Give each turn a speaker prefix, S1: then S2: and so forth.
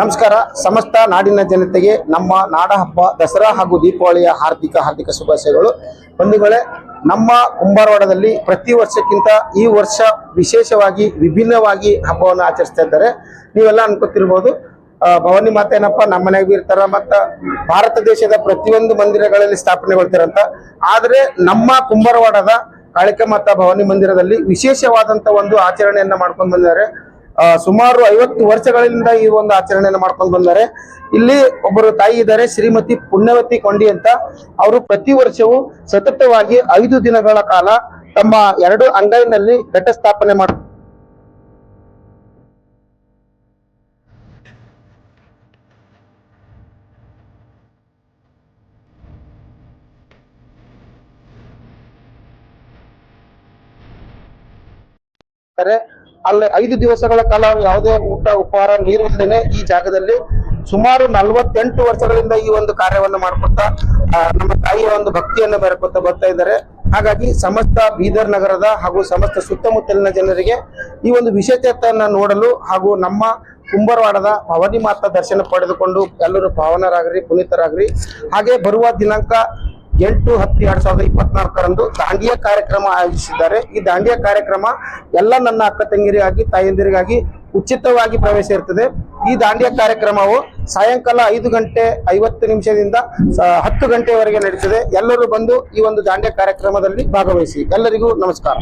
S1: ನಮಸ್ಕಾರ. ಸಮಸ್ತ ನಾಡಿನ ಜನತೆಗೆ ನಮ್ಮ ನಾಡ ಹಬ್ಬ ದಸರಾ ಹಾಗೂ ದೀಪಾವಳಿಯ ಹಾರ್ದಿಕ ಹಾರ್ದಿಕ ಶುಭಾಶಯಗಳು. ಬಂಧುಗಳೇ, ನಮ್ಮ ಕುಂಬಾರವಾಡದಲ್ಲಿ ಪ್ರತಿ ವರ್ಷಕ್ಕಿಂತ ಈ ವರ್ಷ ವಿಶೇಷವಾಗಿ ವಿಭಿನ್ನವಾಗಿ ಹಬ್ಬವನ್ನು ಆಚರಿಸ್ತಾ ಇದ್ದಾರೆ. ನೀವೆಲ್ಲ ಅನ್ಕೋತಿರ್ಬೋದು. ಭವಾನಿ ಮಾತೇನಪ್ಪ ಏನಪ್ಪ, ನಮ್ಮ ಮನೆಗೆ ಇರ್ತಾರ ಮತ್ತ ಭಾರತ ದೇಶದ ಪ್ರತಿಯೊಂದು ಮಂದಿರಗಳಲ್ಲಿ ಸ್ಥಾಪನೆಗೊಳ್ತಾರಂತ ಆದ್ರೆ ನಮ್ಮ ಕುಂಬಾರವಾಡದ ಕಾಳಿಕ ಮಾತಾ ಭವಾನಿ ಮಂದಿರದಲ್ಲಿ ವಿಶೇಷವಾದಂತ ಒಂದು ಆಚರಣೆಯನ್ನ ಮಾಡ್ಕೊಂಡು ಬಂದಿದ್ದಾರೆ. ಸುಮಾರು ಐವತ್ತು ವರ್ಷಗಳಿಂದ ಈ ಒಂದು ಆಚರಣೆಯನ್ನು ಮಾಡ್ಕೊಂಡು ಬಂದಾರೆ. ಇಲ್ಲಿ ಒಬ್ಬರು ತಾಯಿ ಇದ್ದಾರೆ, ಶ್ರೀಮತಿ ಪುಣ್ಯವತಿ ಕೊಂಡಿ ಅಂತ. ಅವರು ಪ್ರತಿ ವರ್ಷವೂ ಸತತವಾಗಿ ಐದು ದಿನಗಳ ಕಾಲ ತಮ್ಮ ಎರಡು ಅಂಗೈನಲ್ಲಿ ಘಟ ಸ್ಥಾಪನೆ ಮಾಡ ಅಲ್ಲಿ ಐದು ದಿವಸಗಳ ಕಾಲ ಯಾವುದೇ ಊಟ, ಉಪಹಾರ, ನೀರು ಇಲ್ಲದೇನೆ ಈ ಜಾಗದಲ್ಲಿ ಸುಮಾರು ನಲವತ್ತೆಂಟು ವರ್ಷಗಳಿಂದ ಈ ಒಂದು ಕಾರ್ಯವನ್ನು ಮಾಡ್ಕೊತಾ ನಮ್ಮ ತಾಯಿಯ ಒಂದು ಭಕ್ತಿಯನ್ನು ಬೆರಕೊತಾ ಬರ್ತಾ ಇದ್ದಾರೆ. ಹಾಗಾಗಿ ಸಮಸ್ತ ಬೀದರ್ ನಗರದ ಹಾಗೂ ಸಮಸ್ತ ಸುತ್ತಮುತ್ತಲಿನ ಜನರಿಗೆ ಈ ಒಂದು ವಿಶೇಷತೆಯನ್ನು ನೋಡಲು ಹಾಗೂ ನಮ್ಮ ಕುಂಬರವಾಡದ ಭವಾನಿ ಮಾತಾ ದರ್ಶನ ಪಡೆದುಕೊಂಡು ಎಲ್ಲರೂ ಪಾವನರಾಗ್ರಿ ಪುನೀತರಾಗ್ರಿ. ಹಾಗೆ ಬರುವ ದಿನಾಂಕ ಎಂಟು, ಹತ್ತು, ಎರಡ್ ಸಾವಿರದ ಇಪ್ಪತ್ನಾಲ್ಕರಂದು ದಾಂಡಿಯಾ ಕಾರ್ಯಕ್ರಮ ಆಯೋಜಿಸಿದ್ದಾರೆ. ಈ ದಾಂಡಿಯಾ ಕಾರ್ಯಕ್ರಮ ಎಲ್ಲ ನನ್ನ ಅಕ್ಕ ತಂಗಿರಿಗಾಗಿ ತಾಯಂದಿರಿಗಾಗಿ ಉಚಿತವಾಗಿ ಪ್ರವೇಶ ಇರ್ತದೆ. ಈ ದಾಂಡಿಯಾ ಕಾರ್ಯಕ್ರಮವು ಸಾಯಂಕಾಲ ಐದು ಗಂಟೆ ಐವತ್ತು ನಿಮಿಷದಿಂದ ಹತ್ತು ಗಂಟೆವರೆಗೆ ನಡೀತದೆ. ಎಲ್ಲರೂ ಬಂದು ಈ ಒಂದು ದಾಂಡಿಯ ಕಾರ್ಯಕ್ರಮದಲ್ಲಿ ಭಾಗವಹಿಸಿ. ಎಲ್ಲರಿಗೂ ನಮಸ್ಕಾರ.